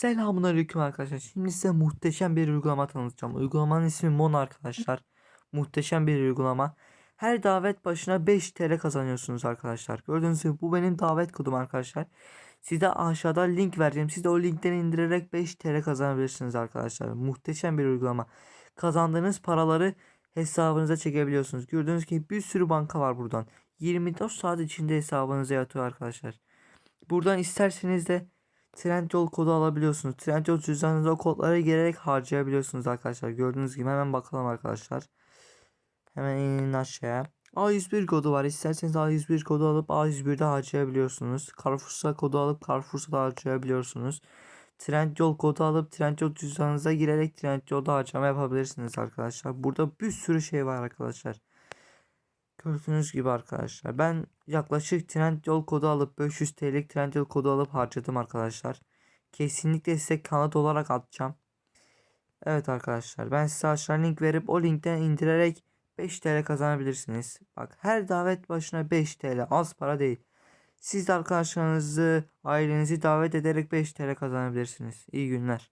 Selamünaleyküm arkadaşlar. Şimdi size muhteşem bir uygulama tanıtacağım. Uygulamanın ismi Mon arkadaşlar. Muhteşem bir uygulama. Her davet başına 5 TL kazanıyorsunuz arkadaşlar. Gördüğünüz gibi bu benim davet kodum arkadaşlar. Size aşağıda link vereceğim. Siz de o linkten indirerek 5 TL kazanabilirsiniz arkadaşlar. Muhteşem bir uygulama. Kazandığınız paraları hesabınıza çekebiliyorsunuz. Gördüğünüz gibi bir sürü banka var buradan. 24 saat içinde hesabınıza yatıyor arkadaşlar. Buradan isterseniz de Trendyol kodu alabiliyorsunuz. Trendyol cüzdanınıza o kodlara girerek harcayabiliyorsunuz arkadaşlar. Gördüğünüz gibi hemen bakalım arkadaşlar. Hemen inin aşağıya. A101 kodu var. İsterseniz A101 kodu alıp A101'de harcayabiliyorsunuz. Carrefour'sa kodu alıp Carrefour'sa harcayabiliyorsunuz. Trendyol kodu alıp Trendyol cüzdanınıza girerek Trendyol'da harcama yapabilirsiniz arkadaşlar. Burada bir sürü şey var arkadaşlar. Gördüğünüz gibi arkadaşlar ben yaklaşık Trendyol kodu alıp 500 TL'lik Trendyol kodu alıp harcadım arkadaşlar. Kesinlikle size kanıt olarak atacağım. Evet arkadaşlar ben size aşağı link verip o linkten indirerek 5 TL kazanabilirsiniz. Bak her davet başına 5 TL az para değil. Siz de arkadaşlarınızı ailenizi davet ederek 5 TL kazanabilirsiniz. İyi günler.